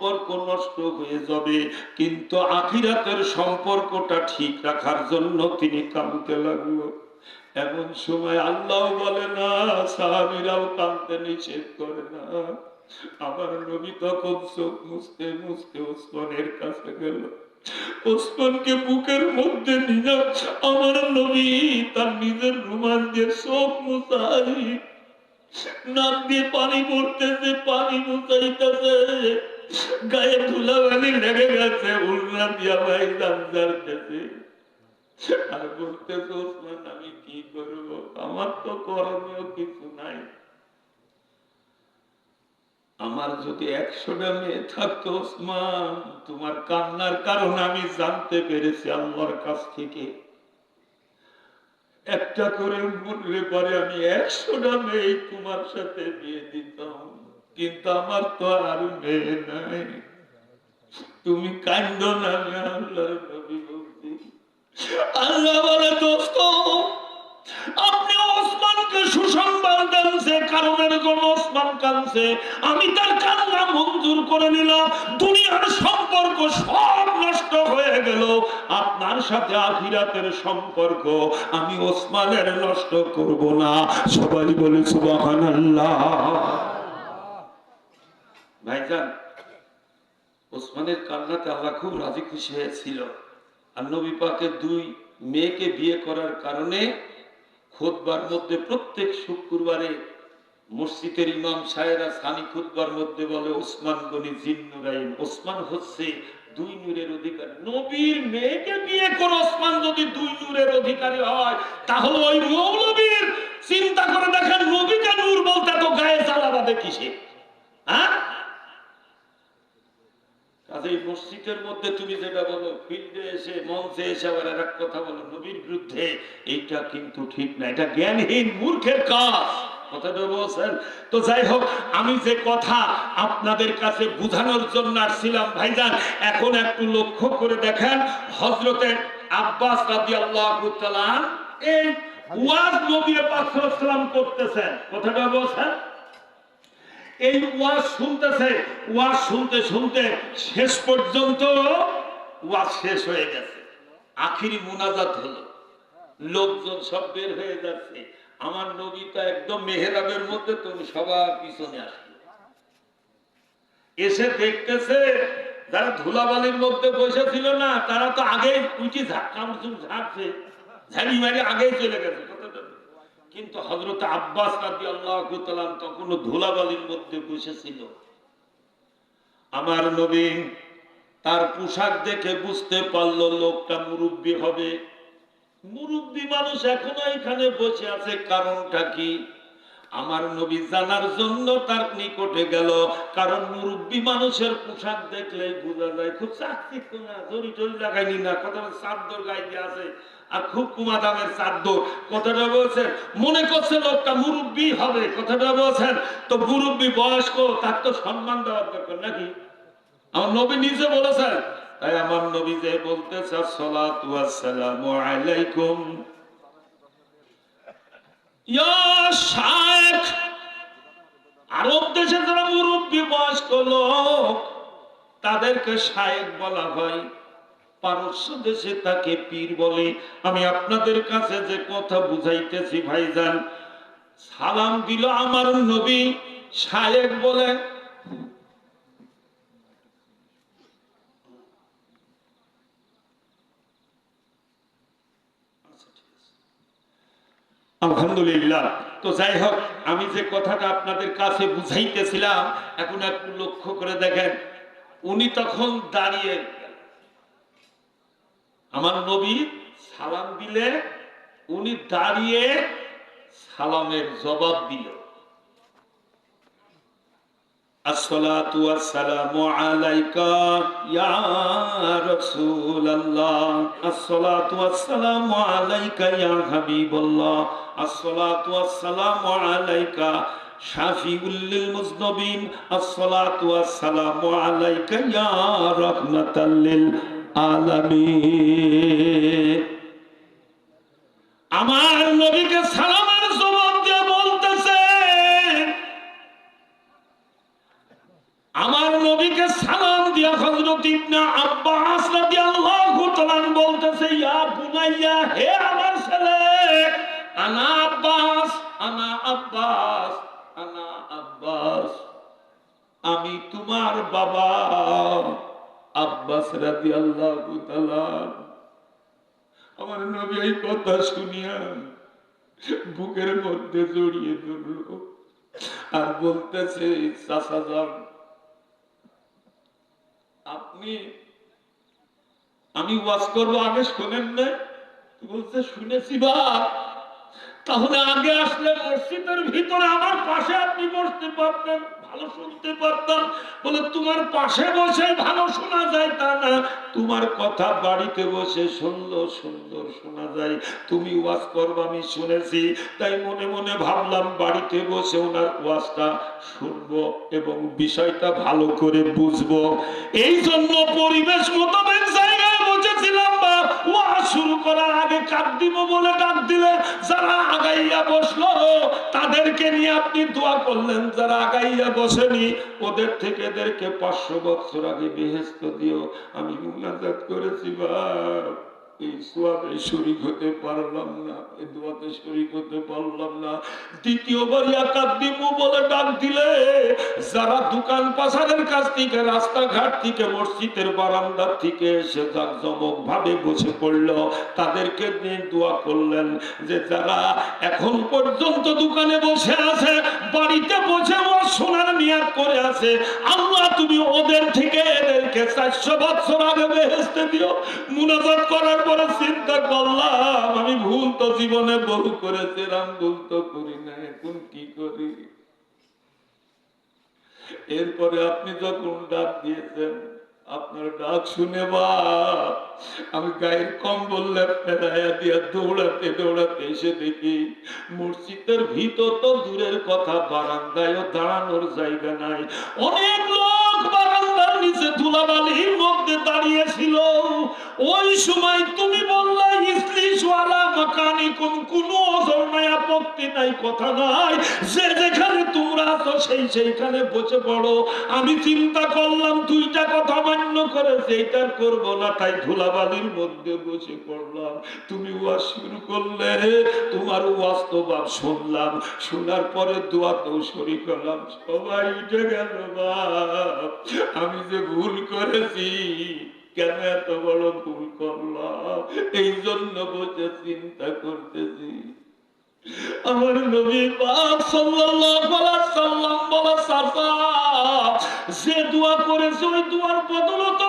সম্পর্ক নষ্ট হয়ে যাবে। কিন্তু আখিরাতের সম্পর্কটা ঠিক রাখার জন্য তিনি কাঁদতে লাগল। এমন সময় আল্লাহ বলে, না, সাহাবিরাও কাঁদতে নিষেধ করে না। আমার নবী তখন চোখ মুছতে মুছতে ওসমানের কাছে গেল। ওসমানকে বুকের মধ্যে নিলাম। আমার নবী তার নিজের রুমাল দিয়ে চোখ মুছাই নাক দিয়ে পানি পড়তেছে, পানি মুছাইতেছে। গায়ে ধুলাবালি লেগে গেছে উল্লা দিয়া ভাই দাম জানতেছে আর বলতেছে, ওসমান, আমি কি করব? আমার তো করণীয় কিছু নাই। আমার যদি একশোটা মেয়ে থাকতো, ওসমান, তোমার কান্নার কারণ আমি জানতে পেরেছি আল্লাহর কাছ থেকে। একটা করে মরলে পরে আমি একশোটা মেয়ে তোমার সাথে বিয়ে দিতাম। কিন্তু আমার তো আর মেয়ে নাই। তুমি কান্দ না আল্লাহ বলে, দোস্ত, আপনি ওসমানকে সুসংবাদ দেন যে কারণের জন্য ওসমান কানছে আমি তার কান্না মঞ্জুর করে নিলাম। দুনিয়ার সম্পর্ক সব নষ্ট হয়ে গেল। আপনার সাথে আখিরাতের সম্পর্ক আমি ওসমানের নষ্ট করব না। সবাই বলে, সুবহানাল্লাহ। ভাইজান, ওসমানের কান্নাতে আল্লাহ খুব রাজি খুশি হয়েছিল। আর নবী পাকের দুই মেয়েকে বিয়ে করার কারণে খোদবার মধ্যে প্রত্যেক শুক্রবারে মসজিদের ইমাম সাহেরা সানি খুদবার মধ্যে বলে, ওসমান গনি জিন্নুরাইন, ওসমান হচ্ছে দুই নূরের অধিকারী। নবীর মেয়েকে বিয়ে করে ওসমান যদি দুই নূরের অধিকারী হয়, তাহলে ওই মৌলবীর চিন্তা করে দেখেন নবীকে নূর বলতে তো গায়ে জ্বালাবাদে কিসে হ্যাঁ কাজেই মসজিদের মধ্যে তুমি যেটা বলো, ফিল্ডে এসে মঞ্চে এসে আবার এক কথা বলো, নবীর বিরুদ্ধে, এইটা কিন্তু ঠিক না, এটা জ্ঞানহীন মূর্খের কাজ। তো যাই হোক, আমি যে কথা আপনাদের কাছে জন্য আসছিলাম, ভাইজান, এখন একটু লক্ষ্য করে দেখেন হজরতে আব্বাস রাদি আল্লাহ এই ওয়াজ নবী করতেছেন। কথাটা বলছেন? এই ওয়াজ শুনতেছে, ওয়াজ শুনতে শুনতে শেষ পর্যন্ত ওয়াজ শেষ হয়ে গেছে। আখিরি মুনাজাত হলো। লোকজন সব বের হয়ে যাচ্ছে। আমার নবীটা একদম মেহেরাবের মধ্যে, তুমি সবার পিছনে আসলো এসে দেখতেছে, যারা ধুলাবালির মধ্যে বসেছিল না, তারা তো আগে ঝাঁকামচুর ঝাঁকছে ঝাড়ি মারি আগেই চলে গেছে। কিন্তু হজরত আব্বাস রাদি আল্লাহ তখন ধুলাবালির মধ্যে বসেছিল। আমার নবী তার পোশাক দেখে বুঝতে পারল লোকটা মুরব্বী হবে। মুরব্বী মানুষ এখনও এখানে বসে আছে, কারণটা কি? আমার নবী জানার জন্য তার নিকটে গেল, কারণ মুরব্বী মানুষের পোশাক দেখলেই বোঝা যায়, খুব চাকচিক্য না জড়ি টরি লাগাইনি না কথা চাদর গাইতে আছে। আর খুব কুমা দামের চাদর কথাটা বলছেন, মনে করছে লোকটা মুরব্বী হবে, কথাটা বলছেন, তো মুরব্বী বয়স্ক, তার তো সম্মান দেওয়ার দরকার নাকি? আমার নবী নিজে বলেছেন, তাই আমার নবী যে আসসালাতু ওয়াসসালামু আলাইকুম। আরব দেশে যারা মুরব্বী বয়স্ক লোক, তাদেরকে শায়েক বলা হয়। পারস্য দেশে তাকে পীর বলে। আমি আপনাদের কাছে যে কথা বুঝাইতেছি, ভাইজান, সালাম দিল আমার নবী শায়েক বলে। আলহামদুলিল্লাহ। তো যাই হোক, আমি যে কথাটা আপনাদের কাছে বুঝাইতেছিলাম, এখন একটু লক্ষ্য করে দেখেন, উনি তখন দাঁড়িয়ে আমার নবী সালাম দিলে, উনি দাঁড়িয়ে সালামের জবাব দিল। আসসালাতু ওয়াসসালামু আলাইকা ইয়া রাসূলুল্লাহ। আসসালাতু ওয়াসসালামু আলাইকা ইয়া হাবিবাল্লাহ। আসসালাতু ওয়াসসালামু আলাইকা শাফিউল লিল মুজনবিন। আসসালাতু ওয়াসসালামু আলাইকা ইয়া রাহমাতাল লিল আলামিন। আমার নবীকে সালামের জবাব দিয়ে বলতেছে, আমার নবীকে সালাম দিয়া হযরত ইবনে আব্বাস রাদিয়াল্লাহু তাআলা বলতেছে, ইয়া বুনাইয়া, হে আমার ছেলে, আনা আব্বাস আনা আব্বাস আনা আব্বাস, আমি তোমার বাবা। আব্বাস রাদিয়াল্লাহু তাআলা আমার নবী এই কথা শুনিয়া বুকের মধ্যে জড়িয়ে ধরল আর বলতেছে, চাচা যান, আপনি, আমি ওয়াজ করব আগে শোনেন না বলছে, শুনেছি বা। তাহলে আগে আসলে মসজিদের ভিতরে আমার পাশে আপনি বসতে পারতেন। ভালো শুনতে পারতাম। বলে, তোমার পাশে বসে ভালো শোনা যায় তা না। তোমার কথা বাড়িতে বসে শুনলো সুন্দর শোনা যায়। তুমি ওয়াজ করব, আমি শুনেছি। তাই মনে মনে ভাবলাম, বাড়িতে বসে ওনার ওয়াজটা শুনব এবং বিষয়টা ভালো করে বুঝব। এই জন্য পরিবেশ মোতাবেক ওয়াজ শুরু করার আগে কাঁদ দিব বলে ডাক দিলে যারা আগাইয়া বসল, তাদেরকে নিয়ে আপনি দোয়া করলেন। যারা আগাইয়া বসেনি, ওদের থেকে এদেরকে পাঁচশো বছর আগে বেহেস্ত দিও। আমি মুনাজাত করেছি বা বসে তাদেরকে নিয়ে দোয়া করলেন যে যারা এখন পর্যন্ত দোকানে বসে আছে, বাড়িতে বসে সোনার নিয়াত করে আছে, আল্লাহ তুমি ওদের থেকে এদেরকে চারশো বছর আগে বেহেস্তে দিও, মুনাজাত করার পরে চিন্তা করলাম আমি ভুল তো জীবনে বহু করেছিলাম, ভুল তো করি না এখন কি করি? এরপরে আপনি যখন ডাক দিয়েছেন, আপনার ডাক শুনে বা আমি গায়ের কম্বল ফেরাইয়া দিয়া দৌড়াতে দৌড়াতে এসে দেখি, মসজিদের ভিতর তো দূরের কথা বারান্দায় দাঁড়ানোর জায়গা নাই। অনেক লোক বারান্দার নিচে ধুলাবালির মধ্যে দাঁড়িয়েছিল ওই সময় তুমি বললে ইসলিশ ওয়ালা মাকানি, কোন, কোনো অজর নাই, আপত্তি নাই, কথা নাই। যে যেখানে তোমরা আছো, সেই সেইখানে বসে পড়ো। আমি চিন্তা করলাম, দুইটা কথা মান্য করে সেইটার করব না, তাই ধুলাবালির মধ্যে বসে পড়লাম। তুমি ওয়াজ শুরু করলে, তোমার বাস্তবাব শুনলাম। শোনার পরে দোয়া তো শরীর করলাম, সবাই উঠে গেল, বাপ, আমি যে ভুল করেছি কেন এত বড় ভুল করলাম? এই জন্য বসে চিন্তা করতেছি। আমার নবী পাক সাল্লাল্লাহু আলাইহি সাল্লাম বলা সাফা, যে দোয়া করেছে ওই দোয়ার বদলতে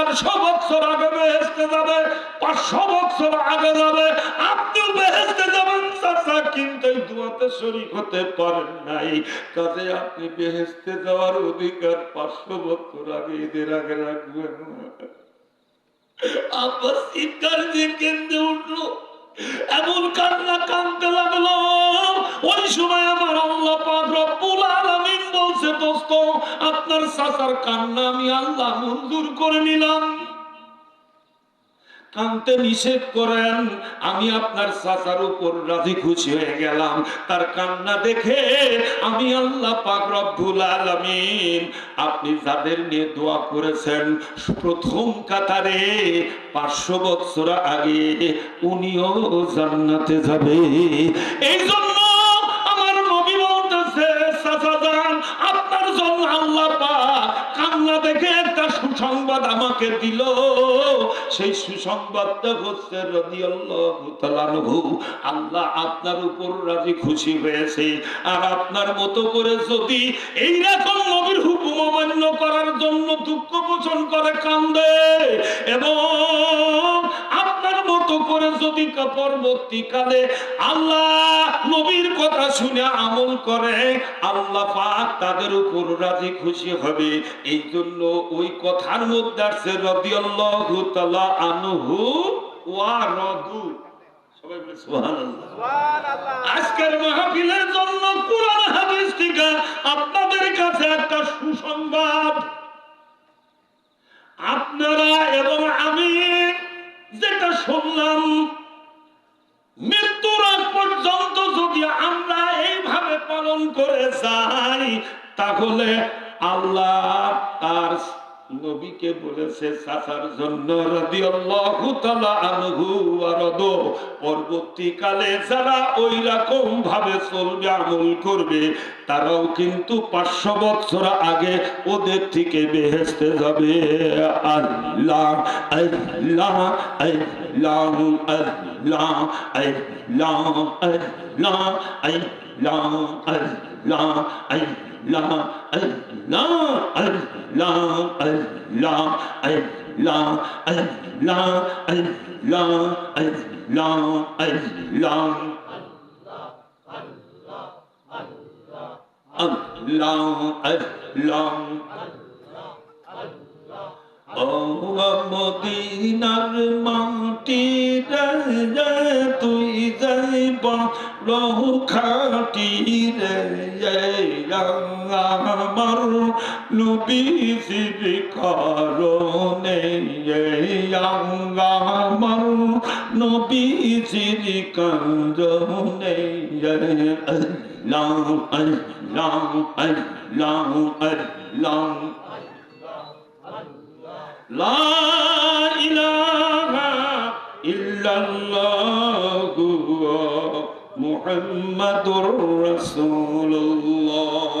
400 বছর আগে বেহেশতে যাবে 500 বছর আগে যাবে। আপনিও বেহেশতে যাবেন কিন্তু এই হতে পারেন নাই। কাজে আপনি বেহেশতে যাওয়ার অধিকার 500 বছর আগে এদের আগে রাখবেন উঠল, এমন কান্না কানতে লাগল। ওই সময় আমার রব্বুল দোস্ত, আপনার চাচার কান্না আমি আল্লাহ মঞ্জুর করে নিলাম। কানতে নিষেধ করেন, আমি আপনার চাচার উপর রাজি খুশি হয়ে গেলাম। তার কান্না দেখে আমি আল্লাহ পাক রব্বুল আলামিন, আপনি যাদের নিয়ে দোয়া করেছেন, প্রথম কাতারে পাঁচশো বছর আগে উনিও জান্নাতে যাবে। এই জন্য সুসংবাদ আমাকে দিল। সেই সুসংবাদটা হচ্ছে আল্লাহ আপনার উপর রাজি খুশি হয়েছে। আর আপনার মতো করে যদি এই রকম নবীর হুকুম অমান্য করার জন্য দুঃখ পোষণ করে কান্দে, এবং মতো করে যদি পরবর্তীকালে আল্লাহ নবীর কথা শুনে আমল করে আল্লাহ পাক তাদের উপর রাজি খুশি হবে। এই জন্য ওই কথার মধ্যে আসছে রাদিয়াল্লাহু তাআলা আনহু ওয়া রাদু। আজকের মাহফিলের জন্য কোরআন হাদিস থেকে আপনাদের কাছে একটা সুসংবাদ। আপনারা এবং আমি শুনলাম, মৃত্যুর আগ পর্যন্ত যদি আমরা এইভাবে পালন করে যাই, তাহলে আল্লাহ তার নবীকে বলেছে, চাচার জন্য পরবর্তীকালে যারা ওই রকম ভাবে চলবে, আমল করবে, তারাও কিন্তু পাঁচশো বছর আগে ওদের থেকে বেহেস্তে যাবে। আল্লাহ আল্লাহ আল্লাহ। আল্লাহ আল্লাহ আল্লাহ আল্লাহ আল্লাহ আল্লাহ আল্লাহ আল্লাহ আল্লাহ আল্লাহ আল্লাহ আল্লাহ আল্লাহ আল্লাহ আল্লাহ আল্লাহ ও মদিনার মাটি রে তুই যাইব, রহু খাটি রে আমার লুবি সিবি করনে আমার নবী সিরি করনে লাউ লাউ লাউ লাউ লা ইলাহা ইল্লাল্লাহু মুহাম্মাদুর রাসূলুল্লাহ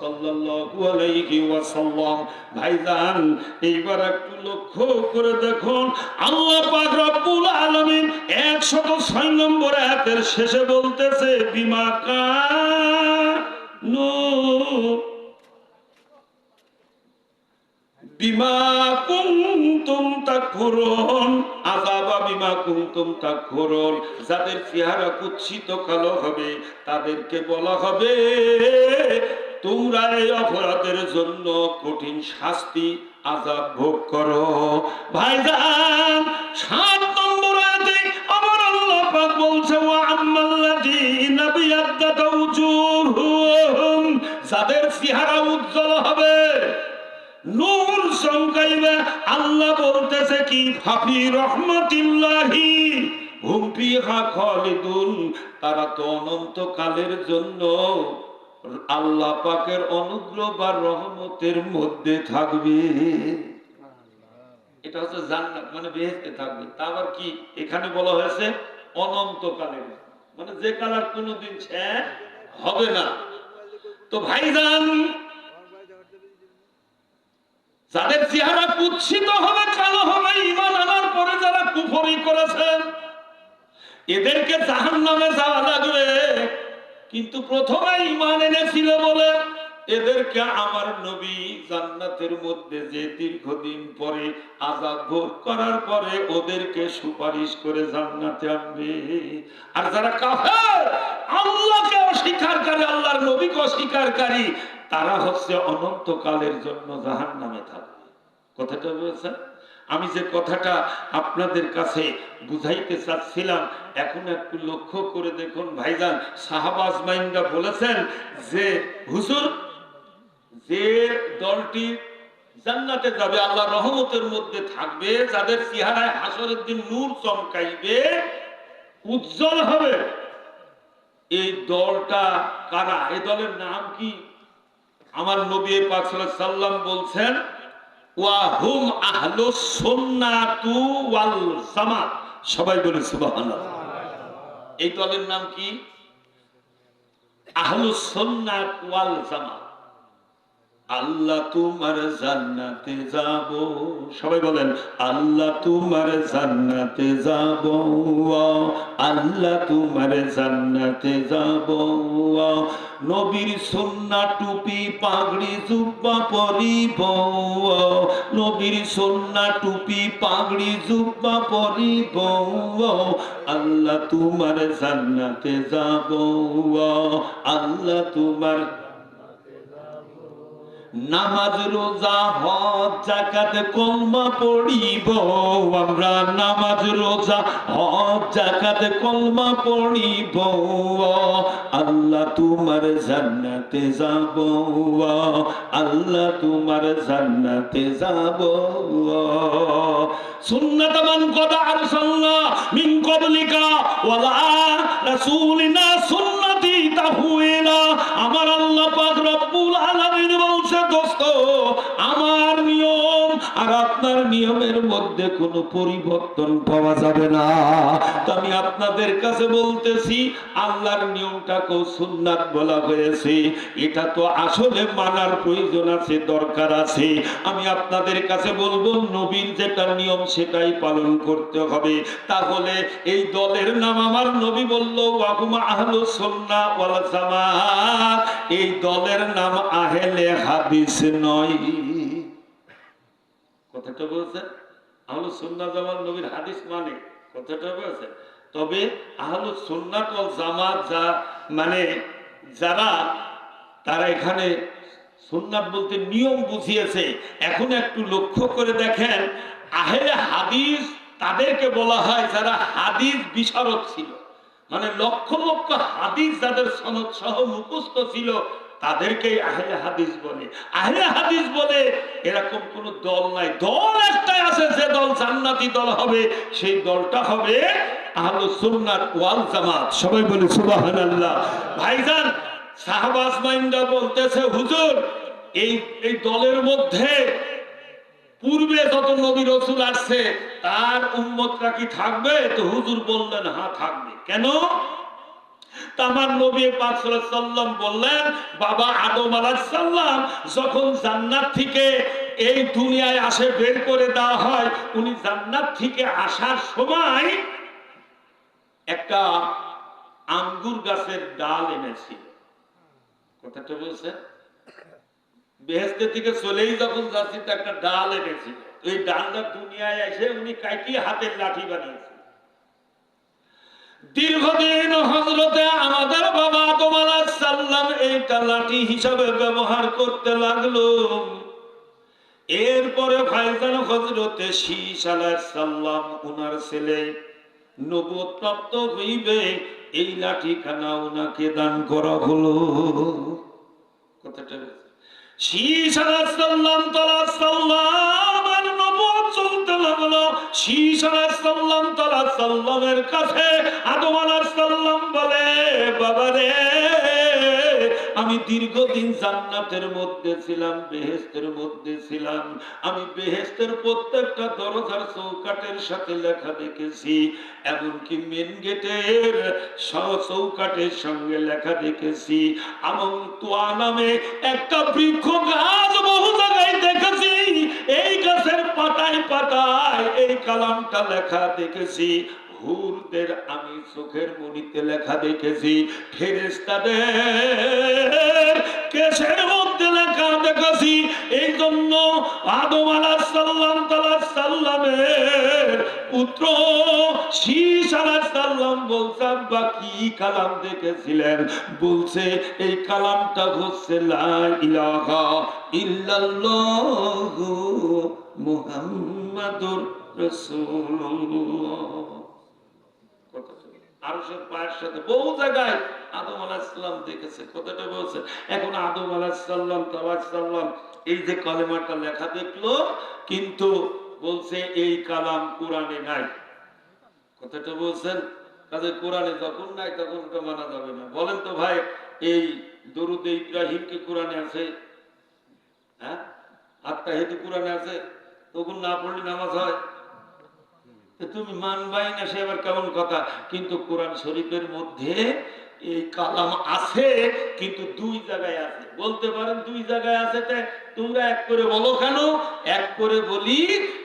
সাল্লাল্লাহু আলাইহি ওয়াসাল্লাম। ভাইজান, এইবার একটু লক্ষ্য করে দেখুন, আল্লাহ পাক আলমিন আলামিন ছয় নম্বর হাতের শেষে বলতেছে বিমাকা নূর। বিমা কুনতুম তাকফুরুন, আযাবা বিমা কুনতুম যাদের চেহারা কালো হবে, তাদেরকে বলা হবে তোমরা এই অপরাধের জন্য কঠিন শাস্তি আযাব ভোগ করো। ভাইজান, সাত নম্বর আমার আল্লাহ পাক বলছে যাদের চেহারা উজ্জ্বল হবে নূর চমকাইবে আল্লাহ বলতেছে কি? ফাফি রহমতিল্লাহি। তারা তো অনন্তকালের জন্য আল্লাহ পাকের অনুগ্রহ বা রহমতের মধ্যে থাকবে। এটা হচ্ছে জান্নাত মানে বেহেশতে থাকবে। তা আবার কি? এখানে বলা হয়েছে অনন্তকালের। মানে যে কালার কোনোদিন ছেদ হবে না। তো ভাইজান যাদের চেহারা কুৎসিত হবে, কালো হবে ইমান আনার পরে যারা কুফরি করেছেন এদেরকে জাহান নামে যাওয়া লাগবে। কিন্তু প্রথমে ইমান এনেছিল বলে এদেরকে আমার নবী জান্নাতের মধ্যে যে দীর্ঘদিন পরে আজাদ ভোগ করার পরে ওদেরকে সুপারিশ করে জান্নাতে আনবে। আর যারা কাফের, আল্লাহকে অস্বীকারী, আল্লাহর নবীকে অস্বীকারী তারা হচ্ছে অনন্তকালের জন্য জাহান নামে থাকবে। কথাটা বলেছেন আমি যে কথাটা আপনাদের কাছে বুঝাইতে চাচ্ছিলাম, এখন একটু লক্ষ্য করে দেখুন ভাইজান শাহবাজ মাইন্ডা বলেছেন যে, হুজুর, যে দলটি জান্নাতে যাবে, আল্লাহ রহমতের মধ্যে থাকবে, যাদের চেহারায় হাসরের দিন নূর চমকাইবে, উজ্জ্বল হবে। এই দলটা কারা? এই দলের নাম কি? আমার নবী পাক সাল্লাম বলছেন, ওয়া হুম আহলুস সুন্নাতু ওয়াল জামাত। সবাই বলে সুবহানাল্লাহ। এই দলের নাম কি? আহলুস সুন্নাত ওয়াল জামাত। আল্লাহ তোমার জান্নাতে যাব। সবাই বলেন, আল্লাহ তোমার জান্নাতে যাব। আল্লাহ তোমার জান্নাতে যাব। নবীর সন্না টুপি, পাগড়ি, জুব্বা পরিব। নবীর সন্না টুপি, পাগড়ি, জুব্বা পরিব। আল্লাহ তোমার জান্নাতে যাব। আল্লাহ তোমার নামাজ রোজা, হজ জাকাত কলমা পড়িব। আমরা নামাজ রোজা, হজ জাকাত কলমা পড়িব। আল্লাহ তোমার জান্নাতে যাব। আল্লাহ তোমার জান্নাতে যাব। সুন্নাত মান কদ আরসালনা মিন ক্বাবলিকা ওয়ালা রাসূলিনা আপনার নিয়মের মধ্যে কোনো পরিবর্তন পাওয়া যাবে না। তো আমি আপনাদের কাছে বলতেছি, আল্লাহর নিয়মটাকেও সুন্নাত বলা হয়েছে। এটা তো আসলে মানার প্রয়োজন আছে, দরকার আছে। আমি আপনাদের কাছে বলব, নবীর যেটা নিয়ম সেটাই পালন করতে হবে। তাহলে এই দলের নাম আমার নবী বলল, ওয়াহুমা আহলু সুন্নাহ ওয়াল জামাত। এই দলের নাম আহলে হাদিস নয়। কথাটা বলছেন আহলু সুন্নাহ জামাত নবীর হাদিস মানে কথাটা বলছেন তবে আহলু সুন্নাত জামাত যা মানে যারা, তারা এখানে সুন্নাত বলতে নিয়ম বুঝিয়েছে। এখন একটু লক্ষ্য করে দেখেন, আহেলে হাদিস তাদেরকে বলা হয় যারা হাদিস বিশারদ ছিল। মানে লক্ষ লক্ষ হাদিস যাদের সনদ সহ মুখস্থ ছিল তাদেরকেই আহলে হাদিস বলে। আহলে হাদিস বলে এরকম কোন দল নাই। দল একটাই আছে, যে দল জান্নাতি দল হবে, সেই দলটা হবে আহলে সুন্নাত ওয়াল জামাত। সবাই বলে, সুবহানাল্লাহ। ভাইজান, শাহবাজ মাইন্দা বলতেছে, হুজুর, এই এই দলের মধ্যে পূর্বে যত নবী রসুল আসছে, তার উম্মতরা কি থাকবে? তো হুজুর বললেন হ্যাঁ থাকবে। কেন? নবী পাক সাল্লাম বললেন, বাবা আদম যখন জান্নাত থেকে এই দুনিয়ায় আসে বের করে দেওয়া হয়, উনি জান্নাত থেকে আসার সময় একটা আঙ্গুর গাছের ডাল এনেছিল। কথাটা বলছেন? বেহেস্তে থেকে চলেই যখন যাচ্ছি, তো একটা ডাল এনেছিল। এই ডালটা দুনিয়ায় এসে উনি কাইটি হাতের লাঠি বানিয়েছে? দীর্ঘদিন হজরতে আমাদের বাবা তোমার সাল্লাম এইটা লাঠি হিসাবে ব্যবহার করতে লাগল এরপরে ভাইজান হজরতে শীষ সাল্লাম উনার ছেলে নবুয় প্রাপ্ত হইবে, এই লাঠিখানা উনাকে দান করা হলো কথাটা? শীষ সাল্লাম তালা সাল্লাম চলতে লাগল শীষ সাল্লাম তালা সাল্লামের কাছে আদম আলাইহিস সাল্লাম বলে, বাবা রে, আমি দীর্ঘদিন জান্নাতের মধ্যে ছিলাম বেহেস্তের মধ্যে ছিলাম। আমি বেহেস্তের প্রত্যেকটা দরজার চৌকাটের সাথে লেখা দেখেছি, এমনকি মেন গেটের চৌকাটের সঙ্গে লেখা দেখেছি। আমন তোয়া নামে একটা বৃক্ষ গাছ বহু জায়গায় দেখেছি এই গাছের পাতায় পাতায় এই কালামটা লেখা দেখেছি। হুরদের আমি চোখের মনিতে লেখা দেখেছি ফেরেস্তাদের কেসের মধ্যে লেখা দেখেছি। এই জন্য আদম আলাহ সাল্লাম তালা সাল্লামের পুত্র শীষ আলাহ সাল্লাম বলছে, আব্বা, কি কালাম দেখেছিলেন? বলছে, এই কালামটা হচ্ছে লা ইলাহা ইল্লাল্লাহু মুহাম্মাদুর রাসূলুল্লাহ। আরশের পায়ের সাথে বহু জায়গায় আদম আলাহিসাল্লাম দেখেছে। কথাটা বলছে এখন আদম আলাহিসাল্লাম এই যে লেখা দেখল, কিন্তু বলছে এই কালাম কোরআনে নাই। কথাটা বলছেন, কাজে কোরআনে যখন নাই তখন ওটা মানা যাবে না। বলেন তো ভাই, এই দরুদে ইব্রাহিম কি কোরআনে আছে? হ্যাঁ? আত্মা হেতু কোরআনে আছে? তখন না পড়লে নামাজ হয়। তুমি মানবাই না, সে আবার কেমন কথা? কিন্তু কোরআন শরীফের মধ্যে এই কালাম আছে, কিন্তু দুই জায়গায় আছে। বলতে পারেন দুই জায়গায় আছে তোমরা এক করে বলো কেন? এক করে বলি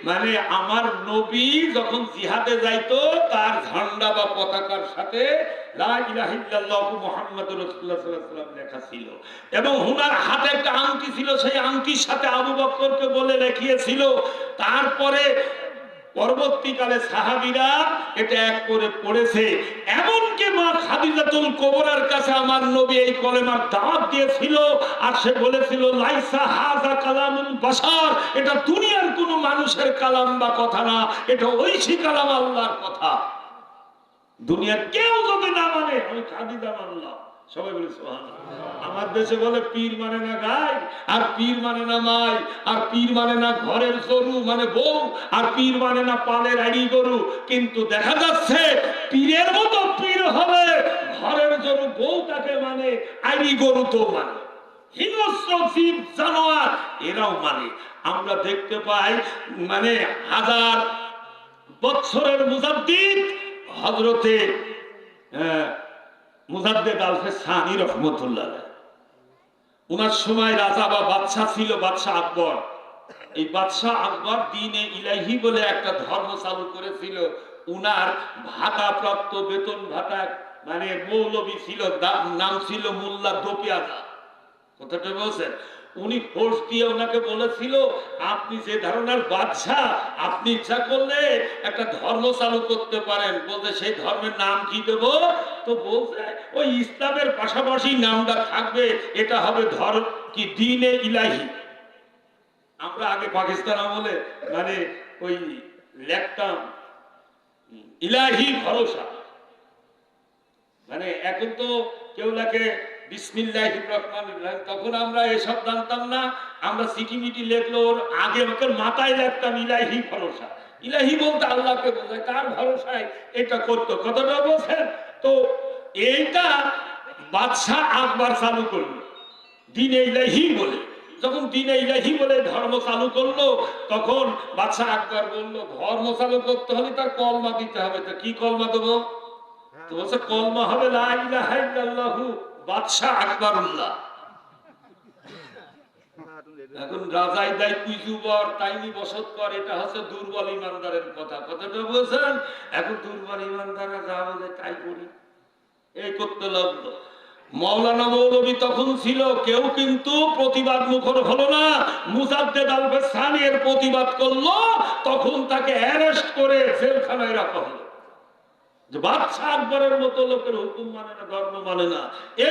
মানে আমার নবী যখন জিহাদে যাইতো, তার ঝান্ডা বা পতাকার সাথে লেখা ছিল। এবং হুনার হাতে একটা আংটি ছিল, সেই আংটির সাথে আবু বকরকে বলে লিখিয়েছিল। তারপরে পরবর্তীকালে সাহাবিরা এটা এক করে পড়েছে। এমনকি মা খাদিজাতুল কোবরার কাছে আমার নবী এই কলেমার দাওয়াত দিয়েছিল আর সে বলেছিল, লাইসা হাজা কালামুল বাশার। এটা দুনিয়ার কোনো মানুষের কালাম বা কথা না, এটা ঐশী কালাম আল্লাহর কথা। দুনিয়ার কেউ যদি না মানে আমি খাদিজা মানলাম আমার দেশে বলে, পীর মানে না আর পীর মানে না মাই, আর পীর মানে না ঘরের গরু মানে বউ, আর পীর মানে না পালের আড়ি গরু। কিন্তু দেখা যাচ্ছে, পীরের মতো পীর হবে, ঘরের গরু বউ তাকে মানে আড়ি গরু তো মানে। হিংস্র জীব, জানোয়ার, এরাও মানে। আমরা দেখতে পাই মানে হাজার বৎসরের মুজাদ্দিদ হজরতে মুজাদ্দেদ আলফে সানি রহমতুল্লাহ ওনার সময় রাজা বা বাদশাহ ছিল, বাদশাহ আকবর। এই বাদশাহ আকবর দিনে ইলাহি বলে একটা ধর্ম চালু করেছিল। উনার ভাতা প্রাপ্ত বেতন ভাতা মানে মৌলবী ছিল নাম ছিল মোল্লা দোপিয়াদা। কথাটা বলছেন? উনি ফোর্স দিয়ে ওনাকে বলেছিল, আপনি যে ধরনের বাদশাহ আপনি ইচ্ছা করলে একটা ধর্ম চালু করতে পারেন। বলতে সেই ধর্মের নাম কি দেব? তো বলছে, ওই ইসলামের পাশাপাশি নামটা থাকবে, এটা হবে ধর্ম কি দিনে ইলাহি। আমরা আগে পাকিস্তান আমলে মানে ওই লেখতাম, ইলাহি ভরসা। মানে এখন তো কেউ লাগে বিসমিল্লাহ তখন আমরা এসব জানতাম না। আমরা সিটিমিটি লেখলো, ওর আগে মাথায় লাগতাম ইলাহি ভরসা। ইলাহি বলতে আল্লাহকে বোঝায়, কার ভরসায় এটা করতো? কতটা বলছেন? তো এইটা বাদশাহ আকবর চালু করল। দিনে ইলাহি বলে। যখন দিনে ইলাহি বলে, ধর্ম চালু করল, তখন বাদশাহ আকবর বলল, ধর্ম চালু করতে হলে তার কলমা দিতে হবে। তো কি কলমা দেবো? তো বলছে, কলমা হবে লা ইলাহা ইল্লাল্লাহু। বাদশাহ আকবরুল্লাহ। এখন রাজাই তাইনি বসত কর, এটা হচ্ছে দুর্বল ইমানদারের কথা। কথাটা বলছেন, এখন দুর্বল ইমানদাররা যা বলে তাই করি। এই করতে লাগল। মৌলানা মৌলবী তখন ছিল, কেউ কিন্তু প্রতিবাদ মুখর হলো না। মুসাদ্দেদ আলফে সানি এর প্রতিবাদ করল, তখন তাকে অ্যারেস্ট করে জেলখানায় রাখা হলো। যে বাদশাহ আকবরের মতো লোকের হুকুম মানে না, ধর্ম মানে না। এ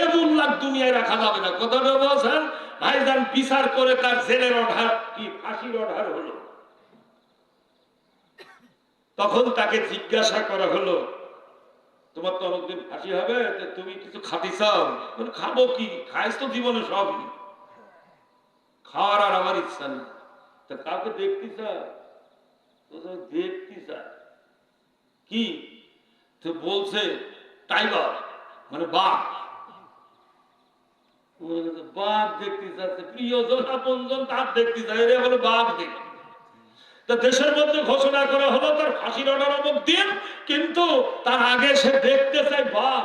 দুনিয়ায় রাখা যাবে না। কথাটা বলছেন, ভাইজান বিচার করে তার জেলের অর্ডার কি ফাঁসির অর্ডার হলো? তখন তাকে জিজ্ঞাসা করা হলো, তোমার তো অনেকদিন ফাঁসি হবে তুমি কিছু খাতি চাও? মানে খাব কি? খাইস তো জীবনে সবই। খাওয়ার আর আমার ইচ্ছা নেই। তা কাউকে দেখতে চাও? দেখতে চায় কি? তো বলছে, টাইগার মানে বাঘ। বাঘ দেখতে প্রিয়জন আপনজন তার দেখতে এরা বলে, বাঘ তা দেশের মধ্যে ঘোষণা করা হলো, তার ফাঁসির দিন, কিন্তু তার আগে সে দেখতে চায় বাঘ।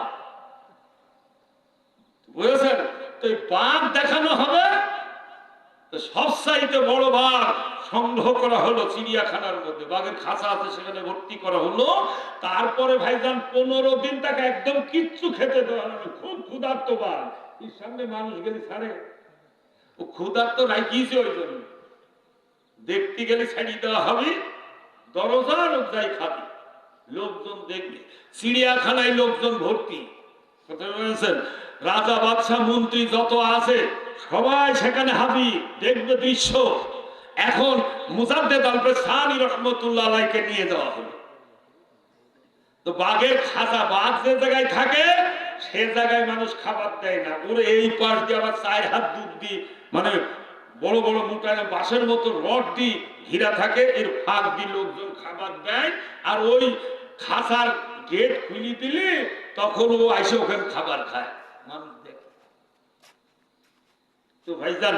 বুঝেছেন? তো বাঘ দেখানো হবে সবসাইতে বড় বাঘ সংগ্রহ করা হলো চিড়িয়াখানার মধ্যে। বাঘের খাঁচা আছে, সেখানে ভর্তি করা হলো। তারপরে ভাইজান পনেরো দিন তাকে একদম কিচ্ছু খেতে দেওয়া হলো। খুব ক্ষুধার্ত বাঘ। এর সামনে মানুষ গেলে ছাড়ে। ও ক্ষুধার্ত রাখিয়েছে ওই জন্য। দেখতে গেলে ছাড়িয়ে দেওয়া হবে। দরজা লোক যাই খাবি। লোকজন দেখবে। চিড়িয়াখানায় লোকজন ভর্তি। রাজা, বাদশাহ, মন্ত্রী যত আছে, সবাই সেখানে হাবি দেখবে দৃশ্য। এখন মুজাদ্দেদ আলফে সানি রহমতুল্লাহ আলাইকে নিয়ে যাওয়া হলো। তো বাঘের খাঁচা, বাঘ যে জায়গায় থাকে, সে জায়গায় মানুষ খাবার দেয় না। ওরে এই পাশ দিয়ে আবার চার হাত দুধ দি মানে বড় বড় মোটা বাঁশের মতো রড দি ঘিরা থাকে, এর ফাঁক দিয়ে লোকজন খাবার দেয়, আর ওই খাঁচার গেট খুলি দিলে তখন ও আইসে ওখানে খাবার খায়। মানুষ দেখে। তো ভাইজান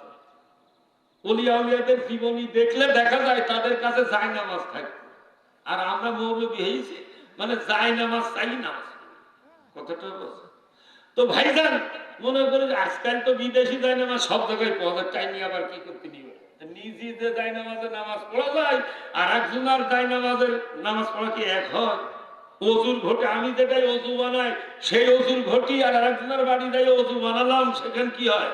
অলিয়া উলিয়াদের জীবনী দেখলে দেখা যায় তাদের কাছে যাই নামাজ থাকে। আর আমরা মৌলবী হয়েছি মানে যাই নামাজ চাই নামাজ। কথাটা বলছে। তো ভাইজান, মনে করে আজকাল তো বিদেশি যাই নামাজ সব জায়গায় পাওয়া যায়, চাইনি আবার কি করতে নিবে নিজে যে যাই নামাজে নামাজ পড়া যায়, আর একজন আর যাই নামাজের নামাজ পড়া কি এক হয়? অজুর ঘটে আমি যেটাই অজু বানাই, সেই অজুর ঘটি আর একজনের বাড়ি যাই অজু বানালাম, সেখানে কি হয়?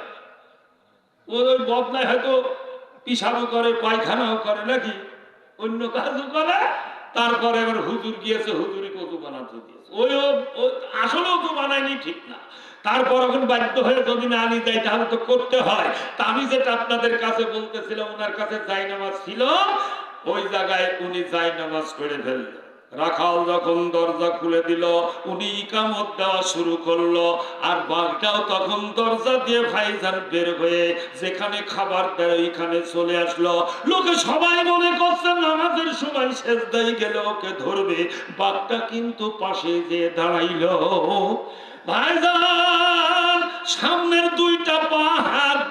ওই বদনায় হয়তো পিসাবও করে, পায়খানাও করে নাকি? অন্য কাজও করে, তারপরে এবার হুজুর গিয়েছে, হুজুরি কচু বানাতে দিয়েছে। ওই ও- ও- তো বানায়নি, ঠিক না। তারপর এখন বাধ্য হয়ে যদি না আনি যাই তাহলে তো করতে হয়। তা আমি যেটা আপনাদের কাছে বলতেছিলাম, ওনার কাছে যাই নামাজ ছিল, ওই জায়গায় উনি যাই নামাজ করে ফেললেন রাখাল যখন দরজা খুলে দিল, উনি ইকামত দেওয়া শুরু করল। আর বাঘটাও তখন দরজা দিয়ে ভাইজান বের হয়ে যেখানে খাবার দেয় ওইখানে চলে আসলো। লোকে সবাই মনে করছে নামাজের সময় শেষ দাই গেলে, ওকে ধরবে। বাঘটা কিন্তু পাশে যে দাঁড়াইলো। ভাইজান, সামনের দুইটা পা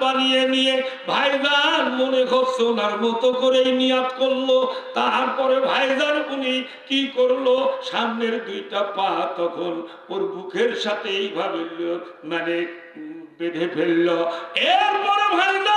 বানিয়ে নিয়ে ভাইজান মনে করছ ওনার মতো করেই নিয়াত করল। তারপরে ভাইজান উনি কি করল? সামনের দুইটা পা তখন ওর বুকের সাথে এইভাবে মানে বেঁধে ফেলল। এরপরে ভাইজান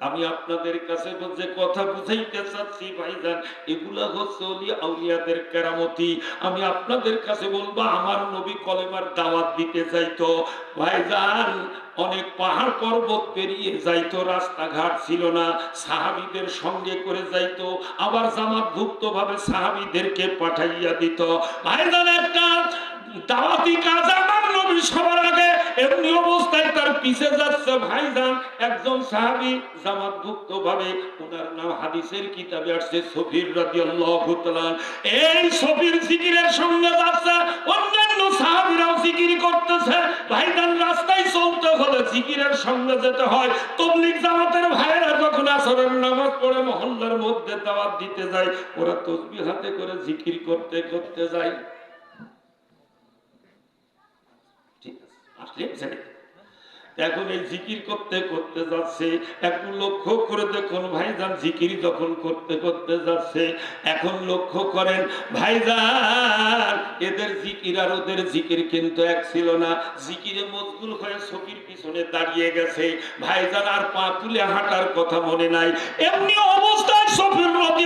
আমি আপনাদের কাছে যে কথা বুঝাইতে চাচ্ছি, ভাইজান, এগুলা হচ্ছে আউলিয়াদের কেরামতি। আমি আপনাদের কাছে বলব, আমার নবী কলেমার দাওয়াত দিতে যাইতো। ভাইজান, অনেক পাহাড় পর্বত পেরিয়ে যাইতো, রাস্তাঘাট ছিল না, সাহাবিদের সঙ্গে করে যাইতো, আবার জামাতভুক্ত ভাবে সাহাবিদেরকে পাঠাইয়া দিত। ভাইজান, একটা দাওয়াতি কাজ আমার নবী সবার আগে এমনি অবস্থায় তার পিছে যাচ্ছে ভাইজান। একজন সাহাবী জামাতভুক্ত ভাবে ওনার নাম হাদিসের কিতাবে আসছে, সফির রাদিয়াল্লাহু তাআলা। এই সফির জিকিরের সঙ্গে যাচ্ছে, অন্যান্য সাহাবীরাও জিকির করতেছে। ভাইজান রাস্তায় চলতে হলে জিকিরের সঙ্গে যেতে হয়। তবলিগ জামাতের ভাইরা যখন আসরের নামাজ পড়ে, মহল্লার মধ্যে দাওয়াত দিতে যায়, ওরা তসবিহ হাতে করে জিকির করতে করতে যায় ঠিক আছে আসলে এখন এই জিকির করতে করতে যাচ্ছে একটু লক্ষ্য করে দেখুন, ভাইজান জিকির যখন করতে করতে যাচ্ছে, এখন লক্ষ্য করেন, ভাইজান, এদের জিকির আর ওদের জিকির কিন্তু এক ছিল না। জিকিরে মজগুল হয়ে ছবির পিছনে দাঁড়িয়ে গেছে। ভাইজান আর পা তুলে হাঁটার কথা মনে নাই। এমনি অবস্থায় সফির রবি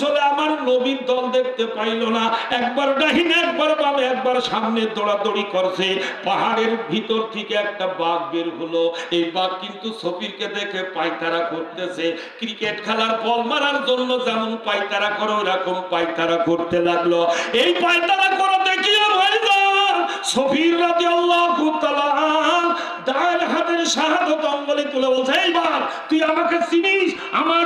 হলে আমার নবীর দল দেখতে পাইল না। একবার ডাহিনে একবার বামে, একবার সামনে দৌড়াদৌড়ি করছে। পাহাড়ের ভিতর থেকে একটা বাঘ বের হলো। এই বাঘ কিন্তু সফিরকে দেখে পায়তারা করতেছে। ক্রিকেট খেলার বল মারার জন্য যেমন পায়তারা করে ওরকম পায়তারা করতে লাগল। এই পায়তারা করে দেখিয়ে ভাইজান সফির রাজি আল্লাহ ডান হাতের শাহাদত অঙ্গলে তুলে বলছে এইবার তুই আমাকে চিনিস? আমার